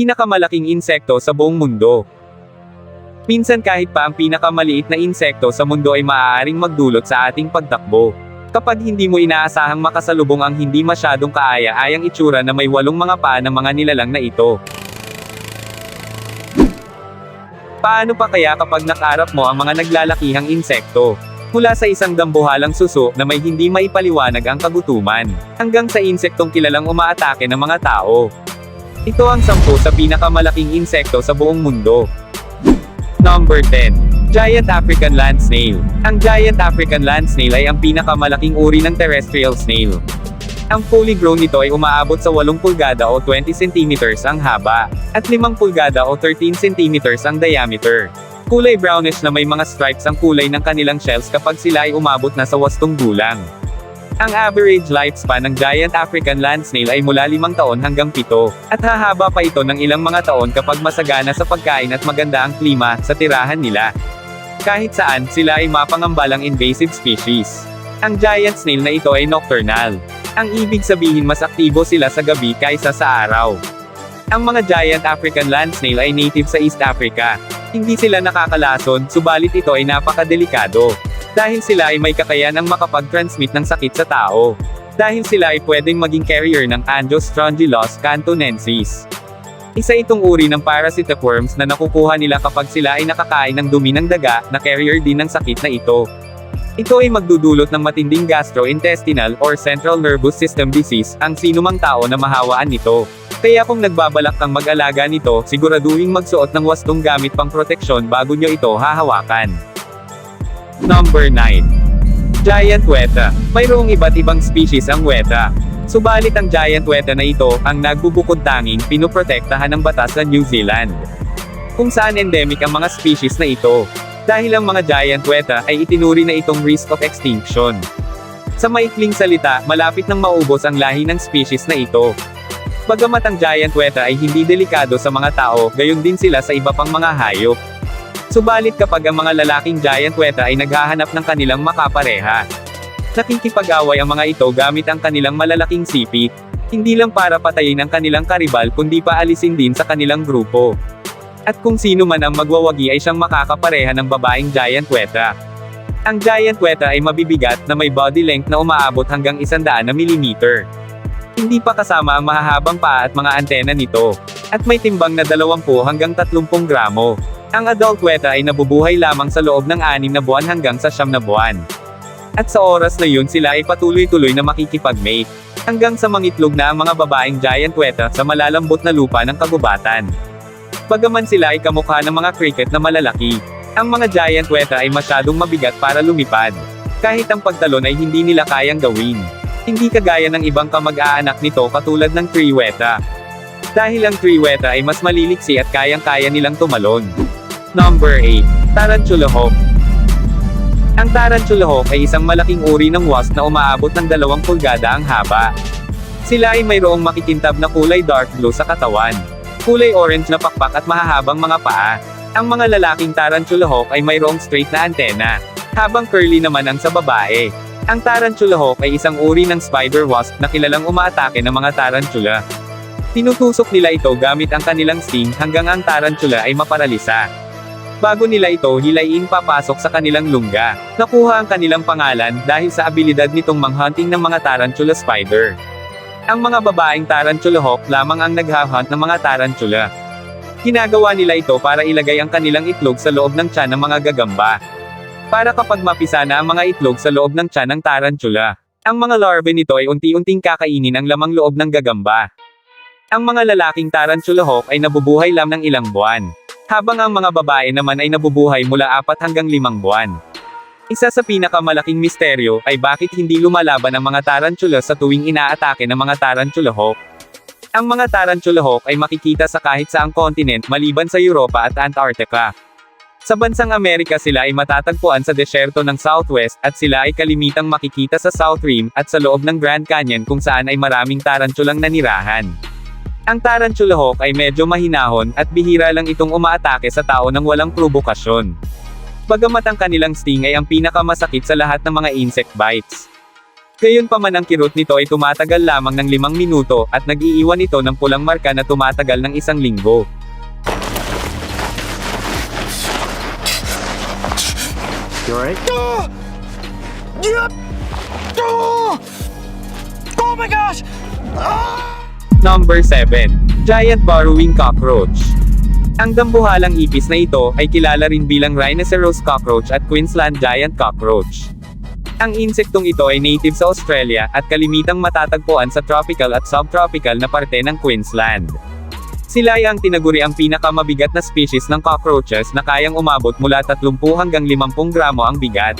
Pinakamalaking insekto sa buong mundo. Minsan kahit pa ang pinakamaliit na insekto sa mundo ay maaaring magdulot sa ating pagtakbo. Kapag hindi mo inaasahang makasalubong ang hindi masyadong kaaya-ayang itsura na may walong mga paa ng mga nilalang na ito. Paano pa kaya kapag nakarap mo ang mga naglalakihang insekto? Mula sa isang dambuhalang suso na may hindi maipaliwanag ang kagutuman, hanggang sa insektong kilalang umaatake ng mga tao. Ito ang sampu sa pinakamalaking insekto sa buong mundo. Number 10. Giant African Land Snail. Ang Giant African Land Snail ay ang pinakamalaking uri ng terrestrial snail. Ang fully grown nito ay umaabot sa 8 pulgada o 20 centimeters ang haba, at 5 pulgada o 13 centimeters ang diameter. Kulay brownish na may mga stripes ang kulay ng kanilang shells kapag sila ay umabot na sa wastong gulang. Ang average lifespan ng giant African land snail ay mula 5 taon hanggang 7, at hahaba pa ito ng ilang mga taon kapag masagana sa pagkain at maganda ang klima sa tirahan nila. Kahit saan, sila ay mapangambalang invasive species. Ang giant snail na ito ay nocturnal. Ang ibig sabihin mas aktibo sila sa gabi kaysa sa araw. Ang mga giant African land snail ay native sa East Africa. Hindi sila nakakalason, subalit ito ay napakadelikado. Dahil sila ay may kakayanang makapag-transmit ng sakit sa tao. Dahil sila ay pwedeng maging carrier ng Angiostrongylos cantonensis. Isa itong uri ng parasitic worms na nakukuha nila kapag sila ay nakakain ng dumi ng daga, na carrier din ng sakit na ito. Ito ay magdudulot ng matinding gastrointestinal or central nervous system disease, ang sinumang tao na mahawaan nito. Kaya kung nagbabalak kang mag-alaga nito, siguraduhin magsuot ng wastong gamit pang proteksyon bago nyo ito hahawakan. Number 9. Giant Weta. Mayroong iba't ibang species ang weta. Subalit ang giant weta na ito, ang nagbubukod tanging pinoprotektahan ng batas sa New Zealand. Kung saan endemic ang mga species na ito. Dahil ang mga giant weta ay itinuri na itong risk of extinction. Sa maikling salita, malapit nang maubos ang lahi ng species na ito. Bagamat ang giant weta ay hindi delikado sa mga tao, gayon din sila sa iba pang mga hayop. Subalit kapag ang mga lalaking giant weta ay naghahanap ng kanilang makapareha, nakikipag-away ang mga ito gamit ang kanilang malalaking sipi, hindi lang para patayin ang kanilang karibal kundi pa alisin din sa kanilang grupo. At kung sino man ang magwawagi ay siyang makakapareha ng babaeng giant weta. Ang giant weta ay mabibigat na may body length na umaabot hanggang 100 na milimeter. Hindi pa kasama ang mahahabang paa at mga antena nito. At may timbang na 20 hanggang 30 gramo. Ang adult weta ay nabubuhay lamang sa loob ng 6 na buwan hanggang sa 9 na buwan. At sa oras na yun sila ay patuloy-tuloy na makikipag-mate. Hanggang sa mangitlog na ang mga babaeng giant weta sa malalambot na lupa ng kagubatan. Bagaman sila ay kamukha ng mga cricket na malalaki, ang mga giant weta ay masyadong mabigat para lumipad. Kahit ang pagtalon ay hindi nila kayang gawin. Hindi kagaya ng ibang kamag-aanak nito katulad ng tree weta. Dahil ang tree weta ay mas maliliksi at kayang-kaya nilang tumalon. Number 8. Tarantula Hawk. Ang tarantula hawk ay isang malaking uri ng wasp na umaabot ng 2 pulgada ang haba. Sila ay mayroong makikintab na kulay dark blue sa katawan. Kulay orange na pakpak at mahahabang mga paa. Ang mga lalaking tarantula hawk ay mayroong straight na antena. Habang curly naman ang sa babae. Ang tarantula hawk ay isang uri ng spider wasp na kilalang umaatake ng mga tarantula. Tinutusok nila ito gamit ang kanilang sting hanggang ang tarantula ay maparalisa. Bago nila ito hilayin papasok sa kanilang lungga. Nakuha ang kanilang pangalan dahil sa abilidad nitong manghunting ng mga tarantula spider. Ang mga babaeng tarantula hawk lamang ang naghahunt ng mga tarantula. Ginagawa nila ito para ilagay ang kanilang itlog sa loob ng tiyan ng mga gagamba. Para kapag mapisa na ang mga itlog sa loob ng tiyan ng tarantula, ang mga larvae nito ay unti-unting kakainin ang lamang loob ng gagamba. Ang mga lalaking tarantula hawk ay nabubuhay lang ng ilang buwan. Habang ang mga babae naman ay nabubuhay mula 4 hanggang 5 buwan. Isa sa pinakamalaking misteryo ay bakit hindi lumalaban ang mga tarantula sa tuwing inaatake ng mga tarantula hawk. Ang mga tarantula hawk ay makikita sa kahit saang kontinent maliban sa Europa at Antarctica. Sa bansang Amerika sila ay matatagpuan sa desyerto ng Southwest at sila ay kalimitang makikita sa South Rim at sa loob ng Grand Canyon kung saan ay maraming tarantulang nanirahan. Ang tarantula hawk ay medyo mahinahon at bihira lang itong umaatake sa tao nang walang provokasyon. Bagamat ang kanilang sting ay ang pinakamasakit sa lahat ng mga insect bites. Gayunpaman ang kirot nito ay tumatagal lamang ng limang minuto, at nag-iiwan ito ng pulang marka na tumatagal ng isang linggo. You alright? Yep! Oh! oh my gosh! Number 7. Giant Burrowing Cockroach. Ang dambuhalang ipis na ito ay kilala rin bilang rhinoceros cockroach at Queensland giant cockroach. Ang insektong ito ay native sa Australia at kalimitang matatagpuan sa tropical at subtropical na parte ng Queensland. Sila ay ang tinaguri ang pinakamabigat na species ng cockroaches na kayang umabot mula 30 hanggang 50 gramo ang bigat.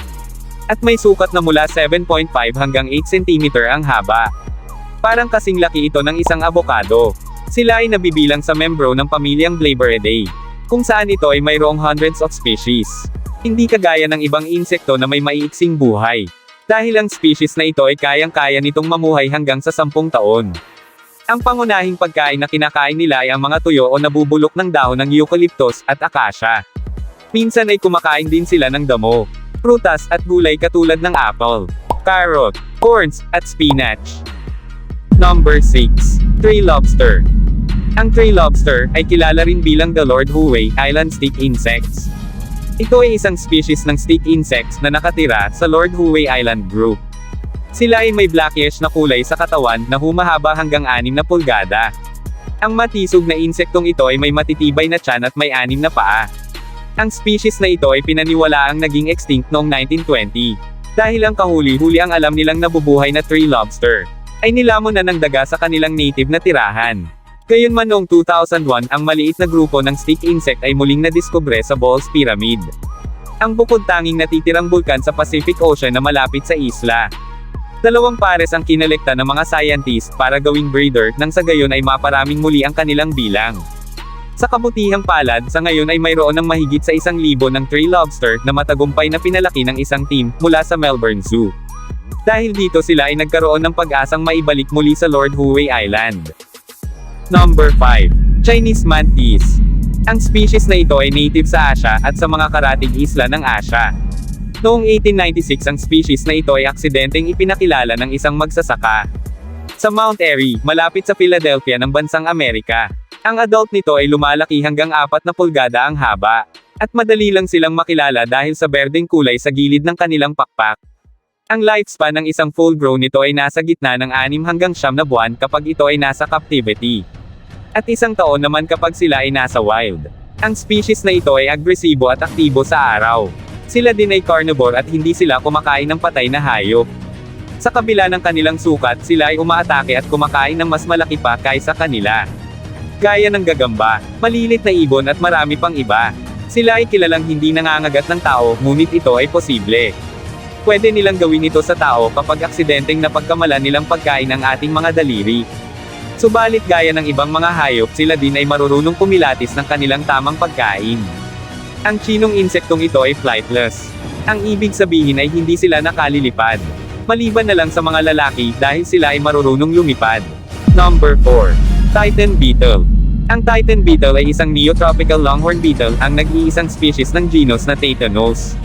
At may sukat na mula 7.5 hanggang 8 cm ang haba. Parang kasing laki ito ng isang abokado. Sila ay nabibilang sa membro ng pamilyang Glaberidae, kung saan ito ay mayroong hundreds of species. Hindi kagaya ng ibang insekto na may maiiksing buhay. Dahil ang species na ito ay kayang-kaya nitong mamuhay hanggang sa 10 taon. Ang pangunahing pagkain na kinakain nila ay ang mga tuyo o nabubulok ng dahon ng eucalyptus at acacia. Minsan ay kumakain din sila ng damo, prutas at gulay katulad ng apple, carrot, corns, at spinach. Number 6. Tree Lobster. Ang tree lobster ay kilala rin bilang the Lord Howe Island stick insects. Ito ay isang species ng stick insects na nakatira sa Lord Howe Island group. Sila ay may blackish na kulay sa katawan na humahaba hanggang 6 na pulgada. Ang matisog na insektong ito ay may matitibay na tiyan at may anim na paa. Ang species na ito ay pinaniwalaang naging extinct noong 1920. Dahil ang kahuli-huli ang alam nilang nabubuhay na tree lobster, ay nilamon na ng daga sa kanilang native na tirahan. Gayunman noong 2001 ang maliit na grupo ng stick insect ay muling nadiskubre sa Ball's Pyramid. Ang bukod tanging natitirang bulkan sa Pacific Ocean na malapit sa isla. Dalawang pares ang kinalekta ng mga scientist para gawing breeder nang sa gayon ay maparaming muli ang kanilang bilang. Sa kabutihang palad, sa ngayon ay mayroon ng mahigit sa isang libo ng tree lobster na matagumpay na pinalaki ng isang team mula sa Melbourne Zoo. Dahil dito sila ay nagkaroon ng pag-asang maibalik muli sa Lord Howe Island. Number 5. Chinese Mantis. Ang species na ito ay native sa Asia at sa mga karatig isla ng Asia. Noong 1896 ang species na ito ay aksidenteng ipinakilala ng isang magsasaka. Sa Mount Airy, malapit sa Philadelphia ng bansang Amerika. Ang adult nito ay lumalaki hanggang 4 na pulgada ang haba. At madali lang silang makilala dahil sa berdeng kulay sa gilid ng kanilang pakpak. Ang lifespan ng isang full-grown nito ay nasa gitna ng 6 hanggang 9 na buwan kapag ito ay nasa captivity. At isang taon naman kapag sila ay nasa wild. Ang species na ito ay agresibo at aktibo sa araw. Sila din ay carnivore at hindi sila kumakain ng patay na hayop. Sa kabila ng kanilang sukat, sila ay umaatake at kumakain ng mas malaki pa kaysa kanila. Gaya ng gagamba, malilit na ibon at marami pang iba. Sila ay kilalang hindi nangangagat ng tao, ngunit ito ay posible. Pwede nilang gawin ito sa tao kapag aksidenteng napagkamalan nilang pagkain ng ating mga daliri. Subalit gaya ng ibang mga hayop, sila din ay marurunong kumilatis ng kanilang tamang pagkain. Ang chinong insektong ito ay flightless. Ang ibig sabihin ay hindi sila nakalilipad. Maliban na lang sa mga lalaki dahil sila ay marurunong lumipad. Number 4. Titan Beetle. Ang Titan Beetle ay isang neotropical longhorn beetle, ang nag-iisang species ng genus na Titanos.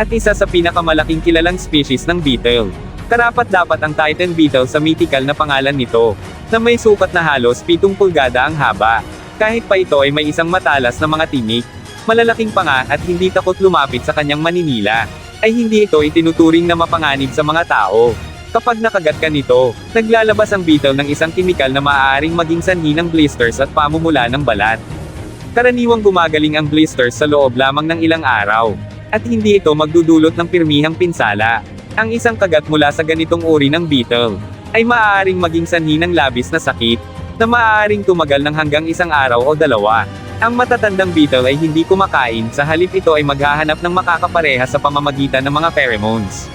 At isa sa pinakamalaking kilalang species ng beetle. Karapat dapat ang Titan Beetle sa mythical na pangalan nito, na may sukat na halos 7 pulgada ang haba. Kahit pa ito ay may isang matalas na mga tinik, malalaking panga at hindi takot lumapit sa kanyang maninila, ay hindi ito itinuturing na mapanganib sa mga tao. Kapag nakagat ka nito, naglalabas ang beetle ng isang kimikal na maaaring maging sanhi ng blisters at pamumula ng balat. Karaniwang gumagaling ang blisters sa loob lamang ng ilang araw. At hindi ito magdudulot ng pirmihang pinsala. Ang isang kagat mula sa ganitong uri ng beetle ay maaaring maging sanhi ng labis na sakit na maaaring tumagal ng hanggang isang araw o dalawa. Ang matatandang beetle ay hindi kumakain, sa halip ito ay maghahanap ng makakapareha sa pamamagitan ng mga pheromones.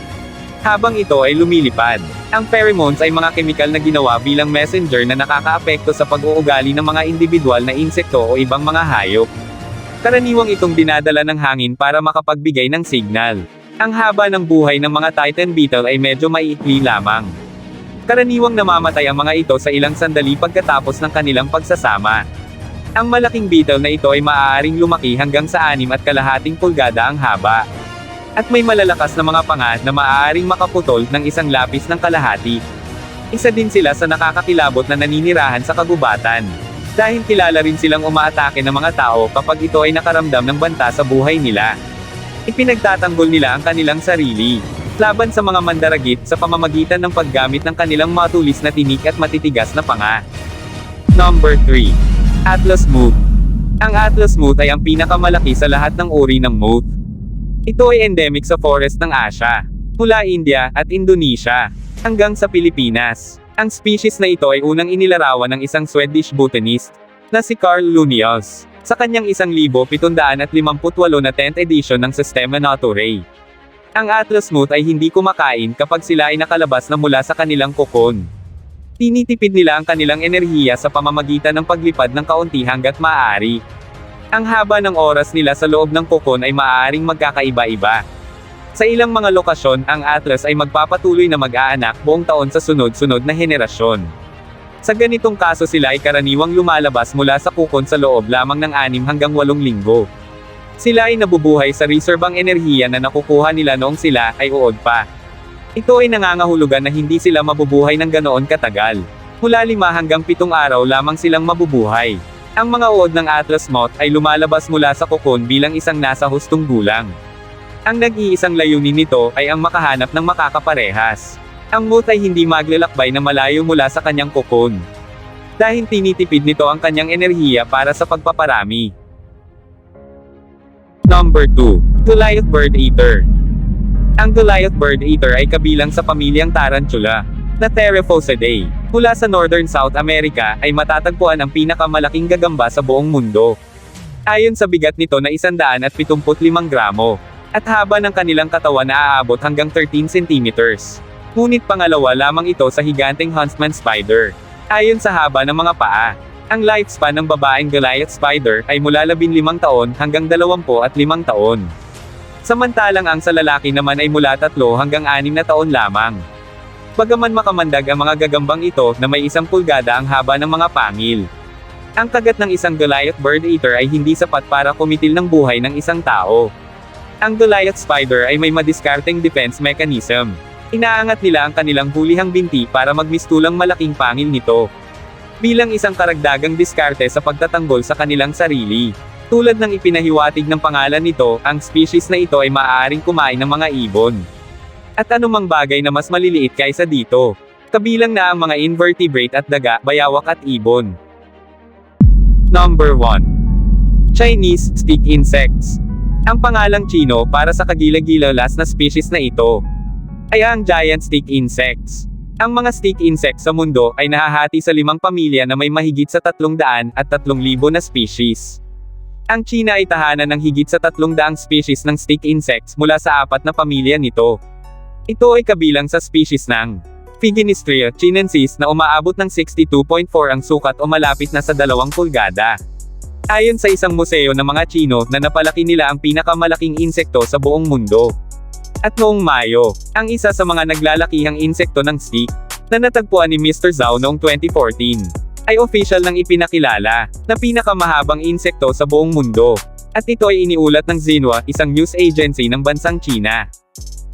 Habang ito ay lumilipad, ang pheromones ay mga kemikal na ginawa bilang messenger na nakakaapekto sa pag-uugali ng mga individual na insekto o ibang mga hayop. Karaniwang itong dinadala ng hangin para makapagbigay ng signal. Ang haba ng buhay ng mga Titan beetle ay medyo maiikli lamang. Karaniwang namamatay ang mga ito sa ilang sandali pagkatapos ng kanilang pagsasama. Ang malaking beetle na ito ay maaaring lumaki hanggang sa anim at kalahating pulgada ang haba. At may malalakas na mga panga na maaaring makaputol ng isang lapis ng kalahati. Isa din sila sa nakakakilabot na naninirahan sa kagubatan. Dahil kilala rin silang umaatake ng mga tao kapag ito ay nakaramdam ng banta sa buhay nila. Ipinagtatanggol nila ang kanilang sarili. Laban sa mga mandaragit sa pamamagitan ng paggamit ng kanilang matulis na tinik at matitigas na panga. Number 3. Atlas Moth. Ang Atlas Moth ay ang pinakamalaki sa lahat ng uri ng moth. Ito ay endemic sa forest ng Asia, mula India at Indonesia, hanggang sa Pilipinas. Ang species na ito ay unang inilarawan ng isang Swedish botanist, na si Carl Linnaeus, sa kanyang 1758 na 10th edition ng Systema Naturae. Ang Atlas Moth ay hindi kumakain kapag sila ay nakalabas na mula sa kanilang kokon. Tinitipid nila ang kanilang enerhiya sa pamamagitan ng paglipad ng kaunti hanggat maaari. Ang haba ng oras nila sa loob ng kokon ay maaaring magkakaiba-iba. Sa ilang mga lokasyon, ang Atlas ay magpapatuloy na mag-aanak buong taon sa sunod-sunod na henerasyon. Sa ganitong kaso sila ay karaniwang lumalabas mula sa kukon sa loob lamang ng 6 hanggang 8 linggo. Sila ay nabubuhay sa reserbang enerhiya na nakukuha nila noong sila ay uod pa. Ito ay nangangahulugan na hindi sila mabubuhay ng ganoon katagal. Mula 5 hanggang 7 araw lamang silang mabubuhay. Ang mga uod ng Atlas Moth ay lumalabas mula sa kokon bilang isang nasa hustong gulang. Ang nag-iisang layunin nito ay ang makahanap ng makakaparehas. Ang moth ay hindi maglalakbay na malayo mula sa kanyang kokon. Dahil tinitipid nito ang kanyang enerhiya para sa pagpaparami. Number 2. Goliath Bird Eater. Ang Goliath Bird Eater ay kabilang sa pamilyang tarantula, na Theraphosidae. Mula sa Northern South America, ay matatagpuan ang pinakamalaking gagamba sa buong mundo. Ayon sa bigat nito na 175 gramo, at haba ng kanilang katawan na aabot hanggang 13 centimeters. Ngunit pangalawa lamang ito sa higanteng huntsman spider. Ayon sa haba ng mga paa, ang lifespan ng babaeng Goliath spider ay mula 15 taon hanggang 25 taon. Samantalang ang sa lalaki naman ay mula 3 hanggang 6 na taon lamang. Bagaman makamandag ang mga gagambang ito na may isang pulgada ang haba ng mga pangil. Ang kagat ng isang Goliath bird eater ay hindi sapat para kumitil ng buhay ng isang tao. Ang Goliath spider ay may madiskarteng defense mechanism. Inaangat nila ang kanilang hulihang binti para magmistulang malaking pangil nito. Bilang isang karagdagang diskarte sa pagtatanggol sa kanilang sarili. Tulad ng ipinahiwatig ng pangalan nito, ang species na ito ay maaaring kumain ng mga ibon. At anumang bagay na mas maliliit kaysa dito. Kabilang na ang mga invertebrate at daga, bayawak at ibon. Number 1. Chinese stick insects. Ang pangalang Chino para sa kagilagilalas na species na ito ay ang giant stick insects. Ang mga stick insects sa mundo ay nahahati sa limang pamilya na may mahigit sa 300 at 3,000 na species. Ang China ay tahanan ng higit sa 300 species ng stick insects mula sa apat na pamilya nito. Ito ay kabilang sa species ng Figinistria chinensis na umaabot ng 62.4 ang sukat o malapit na sa 2 pulgada. Ayon sa isang museo ng mga Chino na napalaki nila ang pinakamalaking insekto sa buong mundo. At noong Mayo, ang isa sa mga naglalakihang insekto ng stick, na natagpuan ni Mr. Zhao noong 2014, ay official nang ipinakilala, na pinakamahabang insekto sa buong mundo. At ito ay iniulat ng Xinhua, isang news agency ng bansang China.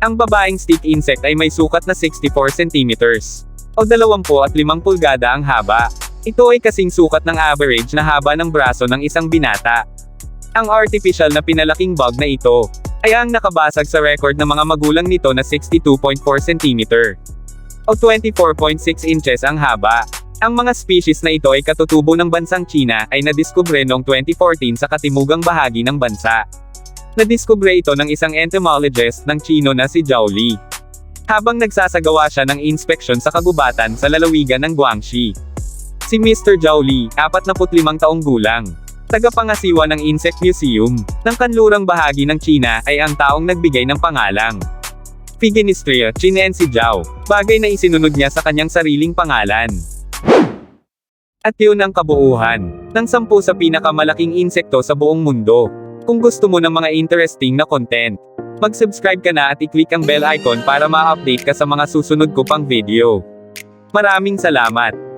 Ang babaeng stick insect ay may sukat na 64 centimeters, o 25 pulgada ang haba. Ito ay kasing sukat ng average na haba ng braso ng isang binata. Ang artificial na pinalaking bug na ito, ay ang nakabasag sa record ng mga magulang nito na 62.4 cm. O 24.6 inches ang haba. Ang mga species na ito ay katutubo ng bansang China ay nadiskubre noong 2014 sa katimugang bahagi ng bansa. Nadiskubre ito ng isang entomologist ng Chino na si Zhao Li. Habang nagsasagawa siya ng inspeksyon sa kagubatan sa lalawigan ng Guangxi. Si Mr. Zhao Li, 45 taong gulang, tagapangasiwa ng Insect Museum, ng kanlurang bahagi ng China, ay ang taong nagbigay ng pangalang. Figinistria, Chinensi Zhao, bagay na isinunod niya sa kanyang sariling pangalan. At yun ang kabuuhan, ng sampu sa pinakamalaking insekto sa buong mundo. Kung gusto mo ng mga interesting na content, mag-subscribe ka na at i-click ang bell icon para ma-update ka sa mga susunod ko pang video. Maraming salamat!